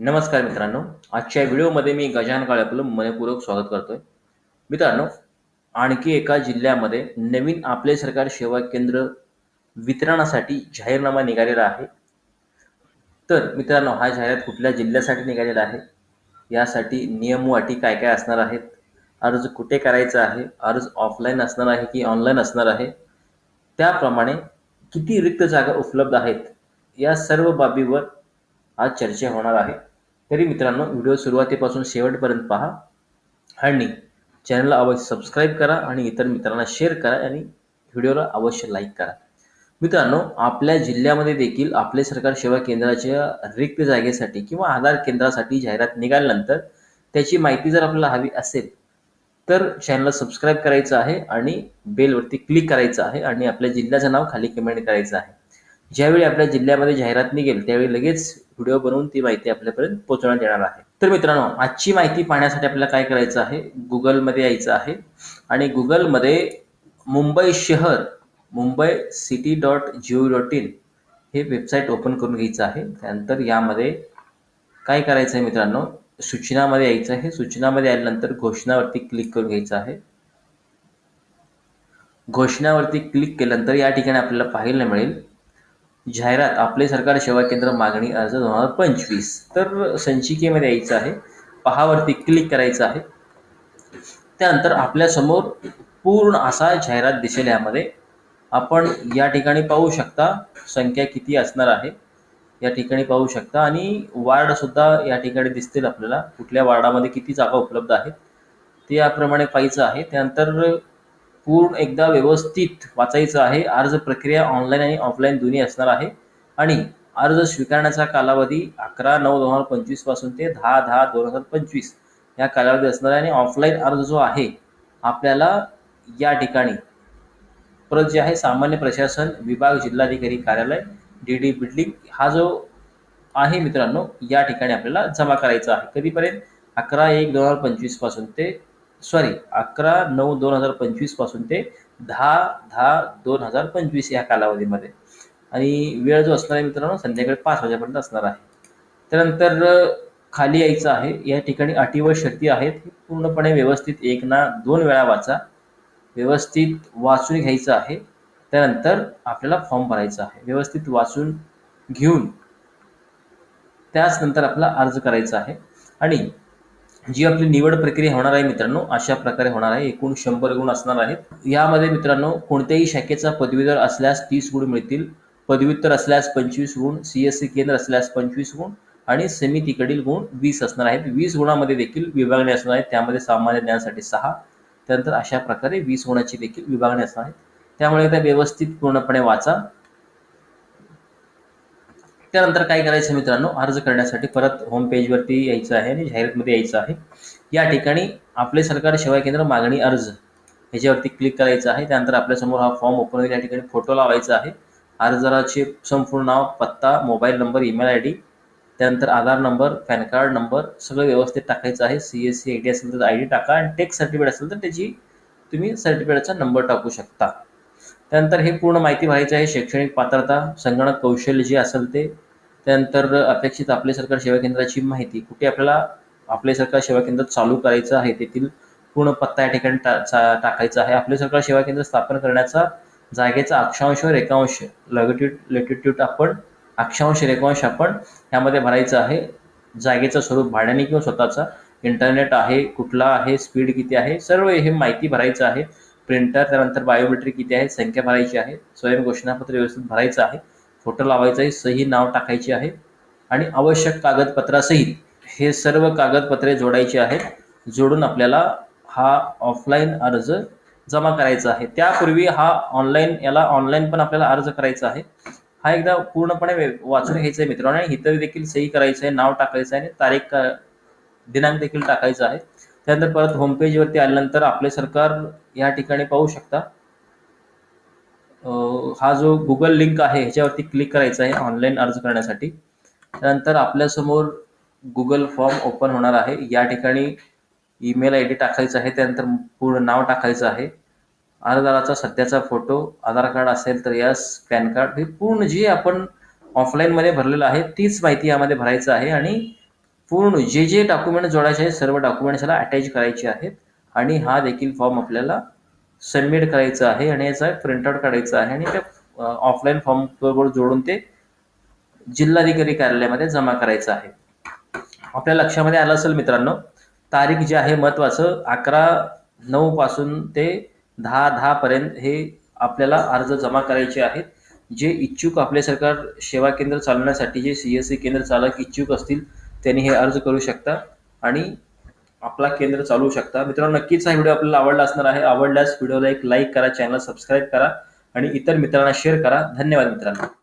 नमस्कार मित्रांनो. आजच्या व्हिडिओमध्ये मी गजान काळे आपलं मनपूर्वक स्वागत करतोय. मित्रांनो आणखी एका जिल्ह्यामध्ये नवीन आपले सरकार सेवा केंद्र वितरणासाठी जाहीरनामा निघालेला आहे. तर मित्रांनो हा जाहिरात कुठल्या जिल्ह्यासाठी निघालेला आहे? यासाठी नियम व अटी काय काय असणार आहेत? अर्ज कुठे करायचा आहे? अर्ज ऑफलाईन असणार आहे की ऑनलाईन असणार आहे? त्याप्रमाणे किती रिक्त जागा उपलब्ध आहेत? या सर्व बाबीवर आज चर्चा होणार आहे. तरी मित्रांनो व्हिडिओ सुरुवातीपासून शेवटपर्यंत पहा. आणि चॅनलला अवश्य सबस्क्राईब करा आणि इतर मित्रांना शेअर करा आणि व्हिडिओला अवश्य लाईक करा. मित्रांनो आपल्या जिल्ह्यामध्ये देखील आपले सरकार सेवा केंद्राच्या रिक्त जागेसाठी किंवा आधार केंद्रासाठी जाहिरात निघाल्यानंतर त्याची माहिती जर आपल्याला हवी असेल तर चॅनलला सबस्क्राईब करायचं आहे आणि बेलवरती क्लिक करायचं आहे आणि आपल्या जिल्ह्याचं नाव खाली कमेंट करायचं आहे. ज्यावेळी आपल्या जिल्ह्यामध्ये जाहिरात निघेल त्यावेळी लगेच व्हिडिओ बनवून ती माहिती आपल्यापर्यंत पोहोचवण्यात येणार आहे. तर मित्रांनो आजची माहिती पाहण्यासाठी आपल्याला काय करायचं आहे? गुगलमध्ये यायचं आहे आणि गुगलमध्ये मुंबई शहर Mumbai city dot G O dot in हे वेबसाईट ओपन करून घ्यायचं आहे. त्यानंतर यामध्ये काय करायचं आहे मित्रांनो? सूचनामध्ये यायचं आहे. सूचनामध्ये आल्यानंतर घोषणावरती क्लिक करून घ्यायचं आहे. घोषणावरती क्लिक केल्यानंतर या ठिकाणी आपल्याला पाहायला मिळेल जाहिरात आपले सरकार सेवा केंद्र मागणी अर्ज दोन हजार पंचवीस. तर संचिकेमध्ये यायचं आहे पहावरती क्लिक करायचं आहे. त्यानंतर आपल्यासमोर पूर्ण असा जाहिरात दिसेल यामध्ये. आपण या ठिकाणी पाहू शकता संख्या किती असणार आहे. या ठिकाणी पाहू शकता आणि वार्डसुद्धा या ठिकाणी दिसतील आपल्याला. कुठल्या वार्डामध्ये किती जागा उपलब्ध आहेत. ते याप्रमाणे पाहायचं आहे. त्यानंतर पूर्ण एकदा व्यवस्थित वाचायचं आहे. अर्ज प्रक्रिया ऑनलाईन आणि ऑफलाईन दोन्ही असणार आहे. आणि अर्ज स्वीकारण्याचा कालावधी अकरा नऊ दोन हजार पंचवीसपासून ते दहा दहा दोन हजार पंचवीस या कालावधी असणार आहे. आणि ऑफलाईन अर्ज जो आहे आपल्याला या ठिकाणी परत जे आहे सामान्य प्रशासन विभाग जिल्हाधिकारी कार्यालय डी डी बिल्डिंग हा जो आहे मित्रांनो या ठिकाणी आपल्याला जमा करायचा आहे. कधीपर्यंत? अकरा एक दोन हजार पंचवीसपासून ते सॉरी अकरा नऊ दोन हजार पंचवीसपासून ते दहा दहा दोन हजार पंचवीस या कालावधीमध्ये. आणि वेळ जो असणार आहे मित्रांनो संध्याकाळी पाच वाजेपर्यंत असणार आहे. त्यानंतर खाली यायचं आहे. या ठिकाणी अटी व शर्ती आहेत. पूर्णपणे व्यवस्थित एक ना दोन वेळा वाचा. व्यवस्थित वाचून घ्यायचं आहे. त्यानंतर आपल्याला फॉर्म भरायचा आहे. व्यवस्थित वाचून घेऊन त्याच नंतर आपला अर्ज करायचा आहे. आणि जी आपली निवड प्रक्रिया होणार आहे मित्रांनो अशा प्रकारे होणार आहे. एकूण शंभर गुण असणार आहेत. यामध्ये मित्रांनो कोणत्याही शाखेचा पदवीधर असल्यास तीस गुण मिळतील. पदव्युत्तर असल्यास पंचवीस गुण सी एस सी केंद्र असल्यास पंचवीस गुण आणि समितीकडील गुण वीस असणार आहेत. वीस गुणामध्ये देखील विभागणी असणार आहेत. त्यामध्ये सामान्य ज्ञानासाठी सहा त्यानंतर अशा प्रकारे वीस गुणाची देखील विभागणी असणार आहेत. त्यामुळे त्या व्यवस्थित पूर्णपणे वाचा. त्यानंतर काय करायचं मित्रांनो? अर्ज करण्यासाठी परत होम पेजवरती यायचं आहे आणि जाहिरातमध्ये यायचं आहे. या ठिकाणी आपले सरकार सेवा केंद्र मागणी अर्ज ह्याच्यावरती क्लिक करायचं आहे. त्यानंतर आपल्यासमोर हा फॉर्म ओपन होईल. या ठिकाणी फोटो लावायचा आहे. अर्जदाराचे संपूर्ण नाव पत्ता mobile number email I D त्यानंतर Aadhaar number PAN card number सगळं व्यवस्थित टाकायचं आहे. C S C I D असेल तर आय डी टाका. आणि टेक्स सर्टिफिकेट असेल तर त्याची तुम्ही सर्टिफिकेटचा नंबर टाकू शकता. त्यानंतर हे पूर्ण माहिती व्हायचं आहे शैक्षणिक पात्रता संगणक कौशल्य जे असेल ते. त्यानंतर अपेक्षित आपले सरकार सेवा केंद्राची माहिती कुठे आपल्याला आपले सरकार सेवा केंद्र चालू करायचं आहे तेथील पूर्ण पत्ता या ठिकाणी टा टाकायचा आहे. आपले सरकार सेवा केंद्र स्थापन करण्याचा जागेचा अक्षांश व रेखांश लॅटिट्यूड लेटिट्यूड आपण अक्षांश रेखांश आपण ह्यामध्ये भरायचं आहे. जागेचं स्वरूप भाड्याने किंवा स्वतःचा. इंटरनेट आहे कुठला आहे स्पीड किती आहे सर्व हे माहिती भरायचं आहे. प्रिंटर त्यानंतर बायोमेट्रिक किती आहे संख्या भरायची आहे स्वयं घोषणापत्र व्यवस्थित भरायचं आहे फोटो लावायचा आहे सही नाव टाकायची आहे आणि आवश्यक कागदपत्रासहित हे सर्व कागदपत्रे जोडायची आहेत जोडून आपल्याला हा ऑफलाईन अर्ज जमा करायचा आहे. त्यापूर्वी हा ऑनलाईन याला ऑनलाईन पण आपल्याला अर्ज करायचा आहे. हा एकदा पूर्णपणे वाचून घ्यायचा आहे मित्रांनो आणि इतर देखील सही करायचं आहे नाव टाकायचं आहे आणि तारीख दिनांक देखील टाकायचा आहे. त्यानंतर परत होमपेजवरती आल्यानंतर आपले सरकार या ठिकाणी पाहू शकता. हा जो गुगल लिंक आहे ह्याच्यावरती क्लिक करायचा आहे ऑनलाईन अर्ज करण्यासाठी. त्यानंतर आपल्यासमोर गुगल फॉर्म ओपन होणार आहे. या ठिकाणी ईमेल आय डी टाकायचा आहे. त्यानंतर पूर्ण नाव टाकायचं आहे. अर्जदाराचा सध्याचा फोटो आधार कार्ड असेल तर यस पॅन कार्ड हे पूर्ण जे आपण ऑफलाईनमध्ये भरलेलं आहे तीच माहिती यामध्ये भरायचं आहे. आणि पूर्ण जे जे डॉक्युमेंट जोडायचे आहेत सर्व डॉक्युमेंट्स याला अटॅच करायचे आहेत. आणि हा देखील फॉर्म आपल्याला सबमिट करायचा आहे आणि याचा प्रिंटआउट काढायचा आहे आणि त्या ऑफलाईन फॉर्म बरोबर जोडून ते जिल्हाधिकारी कार्यालयामध्ये जमा करायचं आहे. आपल्या लक्षामध्ये आलं असेल मित्रांनो तारीख जे आहे महत्त्वाचं अकरा नऊ पासून ते दहा दहा पर्यंत हे आपल्याला अर्ज जमा करायचे आहेत. जे इच्छुक आपले सरकार सेवा केंद्र चालवण्यासाठी जे सी एस सी केंद्र चालक इच्छुक असतील त्यांनी हे अर्ज करू शकता. आणि आपला केंद्र चालवू शकता. मित्रांनो नक्कीच हा व्हिडिओ आपल्याला आवडला असणार आहे. आवडल्यास व्हिडिओला एक लाईक करा चॅनल सबस्क्राईब करा आणि इतर मित्रांना शेअर करा. धन्यवाद मित्रांनो.